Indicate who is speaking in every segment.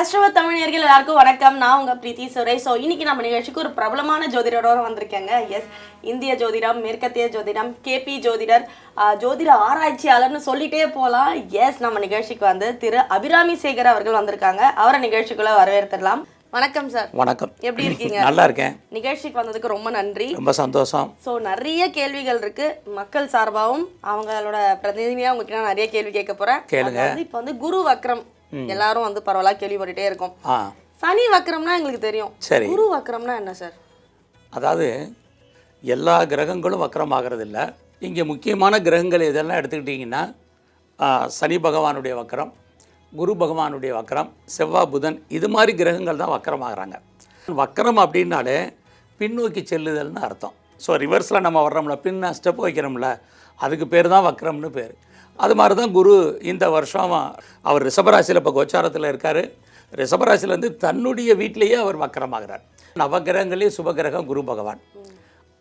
Speaker 1: நேர்கள் எல்லாருக்கும் வணக்கம். நான் உங்க பிரீத்தி சுரேஷ். ஸோ இன்னைக்கு நம்ம நிகழ்ச்சிக்கு ஒரு பிரபலமான ஜோதிடரோட வந்திருக்கேங்க. எஸ் இந்திய ஜோதிடம் மேற்கத்திய ஜோதிடம் கேபி ஜோதிடர் ஜோதிட ஆராய்ச்சியாளர்னு சொல்லிட்டே போகலாம் எஸ் நம்ம நிகழ்ச்சிக்கு வந்து திரு அபிராமி சேகர் அவர்கள் வந்திருக்காங்க. அவரை நிகழ்ச்சிக்குள்ள வரவேற்றுடலாம் வணக்கம் சார்
Speaker 2: வணக்கம்.
Speaker 1: எப்படி இருக்கீங்க?
Speaker 2: நல்லா இருக்கேன்.
Speaker 1: நிகழ்ச்சிக்கு வந்ததுக்கு ரொம்ப நன்றி.
Speaker 2: ரொம்ப சந்தோஷம்.
Speaker 1: ஸோ நிறைய கேள்விகள் இருக்கு. மக்கள் சார்பாகவும் அவங்களோட பிரதிநிதியாக உங்ககிட்ட நான் நிறைய கேள்வி கேட்க போறேன்.
Speaker 2: கேளுங்க.
Speaker 1: இப்போ வந்து குரு வக்ரம் எல்லாரும் வந்து பரவலா கேள்விப்பட்டுட்டே இருக்கோம். சனி வக்ரம்னா எங்களுக்கு தெரியும்.
Speaker 2: சரி.
Speaker 1: குரு வக்ரம்னா என்ன சார்?
Speaker 2: அதாவது எல்லா கிரகங்களும் வக்கரமாகிறது இல்லை இங்கே முக்கியமான கிரகங்கள் இதெல்லாம் எடுத்துக்கிட்டிங்கன்னா சனி பகவானுடைய வக்கரம் குரு பகவானுடைய வக்கரம் செவ்வாய் புதன் இது மாதிரி கிரகங்கள் தான் வக்கரமாகறாங்க வக்கரம் அப்படின்னாலே பின்னோக்கி செல்லுதல்னு அர்த்தம். ஸோ ரிவர்ஸில் நம்ம வர்றோம்ல பின்ன ஸ்டெப் வைக்கிறோம்ல அதுக்கு பேர் தான் வக்கரம்னு பேர். அது மாதிரி தான் குரு இந்த வருஷம் அவர் ரிஷபராசியில் இப்போ கோச்சாரத்தில் இருக்கார். ரிஷபராசிலேருந்து தன்னுடைய வீட்டிலேயே அவர் வக்கரமாகிறார். நவகிரகங்களே சுபகிரகம் குரு பகவான்.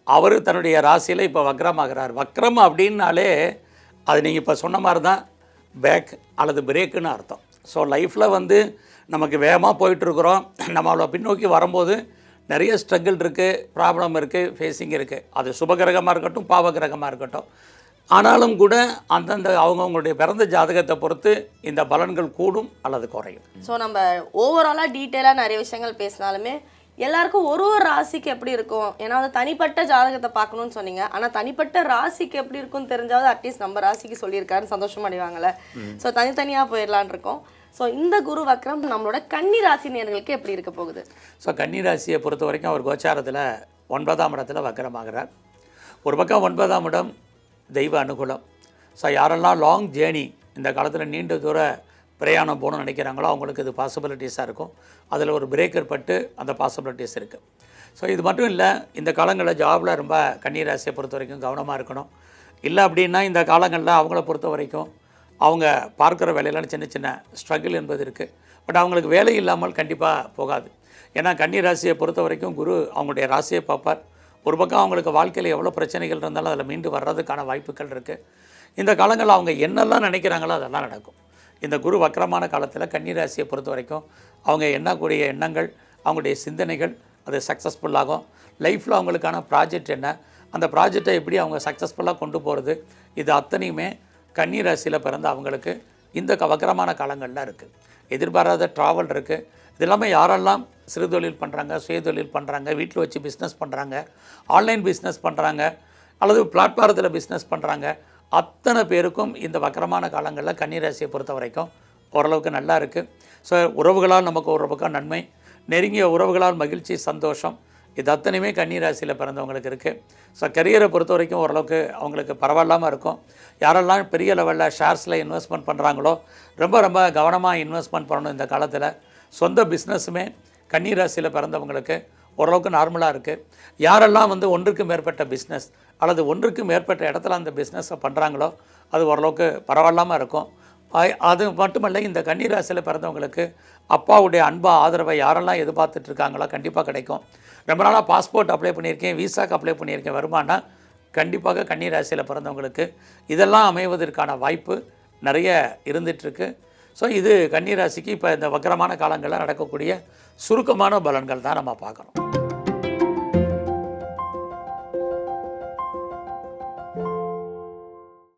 Speaker 2: அவர் தன்னுடைய ராசியில் இப்போ வக்ரமாகிறார் வக்ரம் அப்படின்னாலே அது நீங்கள் இப்போ சொன்ன மாதிரி தான் பேக் அல்லது பிரேக்குன்னு அர்த்தம். ஸோ லைஃப்பில் வந்து நமக்கு வேகமாக போயிட்டுருக்குறோம். நம்ம அவ்வளோ பின்னோக்கி வரும்போது நிறைய ஸ்ட்ரகிள் இருக்குது ப்ராப்ளம் இருக்குது ஃபேஸிங் இருக்குது அது சுபகிரகமாக இருக்கட்டும் பாவகிரகமாக இருக்கட்டும். ஆனாலும் கூட அந்தந்த அவங்கவுங்களுடைய பிறந்த ஜாதகத்தை பொறுத்து இந்த பலன்கள் கூடும் அல்லது குறையும்.
Speaker 1: ஸோ நம்ம ஓவராலாக டீட்டெயிலாக நிறைய விஷயங்கள் பேசினாலுமே எல்லாருக்கும் ஒரு ஒரு ராசிக்கு எப்படி இருக்கும்? ஏன்னா வந்து தனிப்பட்ட ஜாதகத்தை பார்க்கணும்னு சொன்னீங்க. ஆனால் தனிப்பட்ட ராசிக்கு எப்படி இருக்கும்னு தெரிஞ்சாவது அட்லீஸ்ட் நம்ம ராசிக்கு சொல்லியிருக்காருன்னு சந்தோஷம் அடைவாங்கல்ல. ஸோ தனித்தனியாக போயிடலான் இருக்கோம். ஸோ இந்த குரு வக்ரம் நம்மளோட கன்னி ராசி நேர்களுக்கு எப்படி இருக்க போகுது?
Speaker 2: ஸோ கன்னிராசியை பொறுத்த வரைக்கும் அவர் கோச்சாரத்தில் ஒன்பதாம் இடத்துல வக்கரமாகிறார். ஒரு பக்கம் ஒன்பதாம் இடம் தெய்வ அனுகூலம். ஸோ யாரெல்லாம் லாங் ஜேர்னி இந்த காலத்தில் நீண்ட தூர பிரயாணம் போகணும்னு நினைக்கிறாங்களோ அவங்களுக்கு இது பாசிபிலிட்டிஸாக இருக்கும். அதில் ஒரு பிரேக்கர் பட்டு அந்த பாசிபிலிட்டிஸ் இருக்குது ஸோ இது மட்டும் இல்லை இந்த காலங்களில் ஜாபில் ரொம்ப கன்னிராசியை பொறுத்த வரைக்கும் கவனமாக இருக்கணும். இல்லை அப்படின்னா இந்த காலங்களில் அவங்கள பொறுத்த வரைக்கும் அவங்க பார்க்குற வேலையெல்லாம் சின்ன சின்ன ஸ்ட்ரகிள் என்பது இருக்குது பட் அவங்களுக்கு வேலை இல்லாமல் கண்டிப்பாக போகாது. ஏன்னா கன்னி ராசியை பொறுத்த வரைக்கும் குரு அவங்களுடைய ராசியை பார்ப்பார். ஒரு பக்கம் அவங்களுக்கு வாழ்க்கையில் எவ்வளோ பிரச்சனைகள் இருந்தாலும் அதில் மீண்டு வர்றதுக்கான வாய்ப்புகள் இருக்குது இந்த காலங்களில் அவங்க என்னெல்லாம் நினைக்கிறாங்களோ அதெல்லாம் நடக்கும். இந்த குரு வக்கரமான காலத்தில் கன்னிராசியை பொறுத்த வரைக்கும் அவங்க எண்ணக்கூடிய எண்ணங்கள் அவங்களுடைய சிந்தனைகள் அது சக்ஸஸ்ஃபுல்லாகும் லைஃப்பில் அவங்களுக்கான ப்ராஜெக்ட் என்ன? அந்த ப்ராஜெக்டை எப்படி அவங்க சக்ஸஸ்ஃபுல்லாக கொண்டு போகிறது இது அத்தனையுமே கன்னிராசியில் பிறந்த அவங்களுக்கு இந்த க- வக்கரமான காலங்களில் இருக்குது எதிர்பாராத ட்ராவல் இருக்குது இது இல்லாமல் யாரெல்லாம் சிறு தொழில் பண்ணுறாங்க சுயதொழில் பண்ணுறாங்க வீட்டில் வச்சு பிஸ்னஸ் பண்ணுறாங்க ஆன்லைன் பிஸ்னஸ் பண்ணுறாங்க அல்லது பிளாட்ஃபாரத்தில் பிஸ்னஸ் பண்ணுறாங்க அத்தனை பேருக்கும் இந்த வக்கரமான காலங்களில் கன்னிராசியை பொறுத்த வரைக்கும் ஓரளவுக்கு நல்லா இருக்குது ஸோ உறவுகளால் நமக்கு ஒரு பக்கம் நன்மை நெருங்கிய உறவுகளால் மகிழ்ச்சி சந்தோஷம் இது அத்தனையுமே கன்னிராசியில் பிறந்தவங்களுக்கு இருக்குது ஸோ கரியரை பொறுத்த வரைக்கும் ஓரளவுக்கு அவங்களுக்கு பரவாயில்லாமல் இருக்கும். யாரெல்லாம் பெரிய லெவலில் ஷேர்ஸில் இன்வெஸ்ட்மெண்ட் பண்ணுறாங்களோ ரொம்ப ரொம்ப கவனமாக இன்வெஸ்ட்மெண்ட் பண்ணணும் இந்த காலத்தில். சொந்த பிஸ்னஸுமே கன்னிராசியில் பிறந்தவங்களுக்கு ஓரளவுக்கு நார்மலாக இருக்குது யாரெல்லாம் வந்து ஒன்றுக்கு மேற்பட்ட பிஸ்னஸ் அல்லது ஒன்றுக்கு மேற்பட்ட இடத்துல அந்த பிஸ்னஸை பண்ணுறாங்களோ அது ஓரளவுக்கு பரவாயில்லாமல் இருக்கும். அது மட்டுமல்ல இந்த கன்னிராசியில் பிறந்தவங்களுக்கு அப்பாவுடைய அன்பா ஆதரவை யாரெல்லாம் எதிர்பார்த்துட்டு இருக்காங்களோ கண்டிப்பாக கிடைக்கும். ரொம்ப நாளாக பாஸ்போர்ட் அப்ளை பண்ணியிருக்கேன் விசாக்கு அப்ளை பண்ணியிருக்கேன். வருமானா கண்டிப்பாக கன்னிராசியில் பிறந்தவங்களுக்கு இதெல்லாம் அமைவதற்கான வாய்ப்பு நிறைய இருந்துகிட்ருக்கு ஸோ இது கன்னிராசிக்கு இப்போ இந்த வக்கரமான காலங்களில் நடக்கக்கூடிய சுருக்கமான பலன்கள் தான் நம்ம பார்க்குறோம்